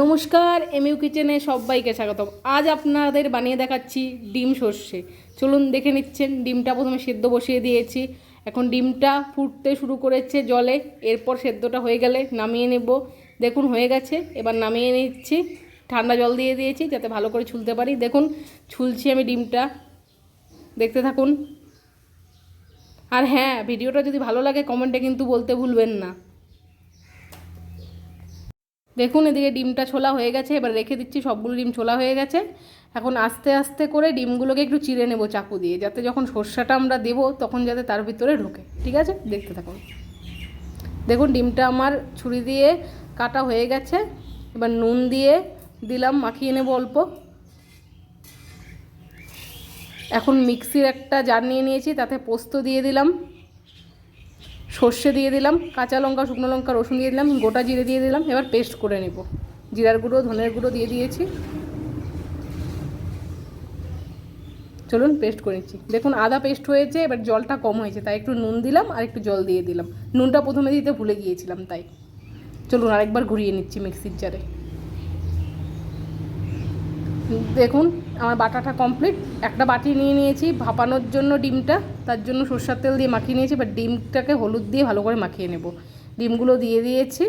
নমস্কার এমইউ কিচেনে সবাইকে স্বাগতম। আজ আপনাদের বানিয়ে দেখাচ্ছি ডিম সর্ষে। চলুন দেখে নিচ্ছেন, ডিমটা প্রথমে সেদ্ধ বসিয়ে দিয়েছি। এখন ডিমটা ফুটতে শুরু করেছে জলে, এরপর সেদ্ধটা হয়ে গেলে নামিয়ে নেব। দেখুন, হয়ে গেছে। এবার নামিয়ে নিচ্ছি। ঠান্ডা জল দিয়ে দিয়েছি যাতে ভালো করে ছুলতে পারি। দেখুন, ছুলছি আমি ডিমটা। দেখতে থাকুন। আর হ্যাঁ ভিডিওটা যদি ভালো লাগে, কমেন্টে কিন্তু বলতে ভুলবেন না। দেখুন এদিকে ডিমটা ছোলা হয়ে গেছে, এবার রেখে দিচ্ছি সবগুলো ডিম ছোলা হয়ে গেছে। এখন আস্তে আস্তে করে ডিমগুলোকে একটু চিড়ে নেব চাকু দিয়ে, যাতে যখন সর্ষাটা আমরা দেবো তখন যাতে তার ভিতরে ঢোকে, ঠিক আছে? দেখতে থাকুন। দেখুন ডিমটা আমার ছুরি দিয়ে কাটা হয়ে গেছে, এবার নুন দিয়ে দিলাম, মাখিয়ে নেব অল্প। এখন মিক্সির একটা জার নিয়ে নিয়েছি, তাতে পোস্ত দিয়ে দিলাম। সর্ষে দিয়ে দিলাম, কাঁচা লঙ্কা, শুকনো লঙ্কা, রসুন দিয়ে দিলাম, গোটা জিরে দিয়ে দিলাম, এবার পেস্ট করে নেব। জিরার গুঁড়ো, ধনের গুঁড়ো দিয়ে দিয়েছি। চলুন, পেস্ট করে নিচ্ছি। দেখুন, আদা পেস্ট হয়েছে, এবার জলটা কম হয়েছে, তাই একটু নুন দিলাম আর একটু জল দিয়ে দিলাম। নুনটা প্রথমে দিতে ভুলে গিয়েছিলাম, তাই। চলুন, আরেকবার ঘুরিয়ে নিচ্ছি মিক্সির জারে। দেখুন আমার বাটাটা কমপ্লিট একটা বাটি নিয়ে নিয়েছি, ভাপানোর জন্য ডিমটা, তার জন্য সর্ষার তেল দিয়ে মাখিয়ে নিয়েছি বা ডিমটাকে হলুদ দিয়ে ভালো করে মাখিয়ে নেব। ডিমগুলো দিয়ে দিয়েছি।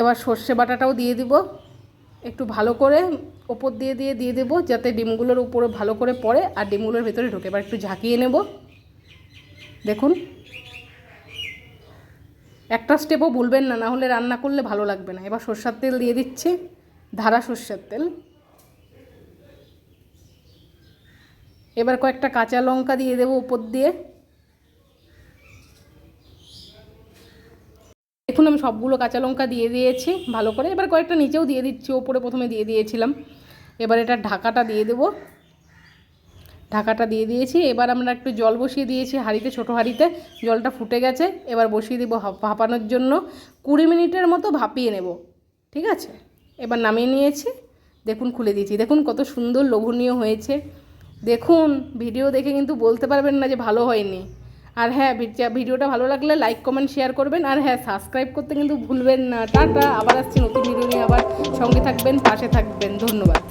এবার সর্ষে বাটাটাও দিয়ে দিব। একটু ভালো করে ওপর দিয়ে দিয়ে দিয়ে দেবো, যাতে ডিমগুলোর উপরে ভালো করে পড়ে আর ডিমগুলোর ভেতরে ঢোকে। এবার একটু ঝাঁকিয়ে নেব। দেখুন। একটা স্টেপও ভুলবেন না না হলে রান্না করলে ভালো লাগবে না। এবার সর্ষার তেল দিয়ে দিচ্ছি, ধারা সর্ষের তেল। এবার কয়েকটা কাঁচা লঙ্কা দিয়ে দেবো উপর দিয়ে। দেখুন, আমি সবগুলো কাঁচা লঙ্কা দিয়ে দিয়েছি ভালো করে। এবার কয়েকটা নিচেও দিয়ে দিচ্ছি, ওপরে প্রথমে দিয়ে দিয়েছিলাম। এবার এটা ঢাকাটা দিয়ে দেবো। ঢাকাটা দিয়ে দিয়েছি। এবার আমরা একটু জল বসিয়ে দিয়েছি হাঁড়িতে, ছোটো হাঁড়িতে। জলটা ফুটে গেছে, এবার বসিয়ে দেবো ভাপানোর জন্য। কুড়ি মিনিটের মতো ভাপিয়ে নেব, ঠিক আছে? এবার নামিয়ে নিয়েছি। দেখুন, খুলে দিয়েছি। দেখুন কত সুন্দর লোভনীয় হয়েছে। দেখুন ভিডিও দেখে কিন্তু বলতে পারবেন না যে ভালো হয়নি। আর হ্যাঁ ভিডিওটা ভালো লাগলে লাইক কমেন্ট শেয়ার করবেন। আর হ্যাঁ সাবস্ক্রাইব করতে কিন্তু ভুলবেন না। টাটা, আবার আসছি নতুন ভিডিও নিয়ে আবার। সঙ্গে থাকবেন, পাশে থাকবেন। ধন্যবাদ।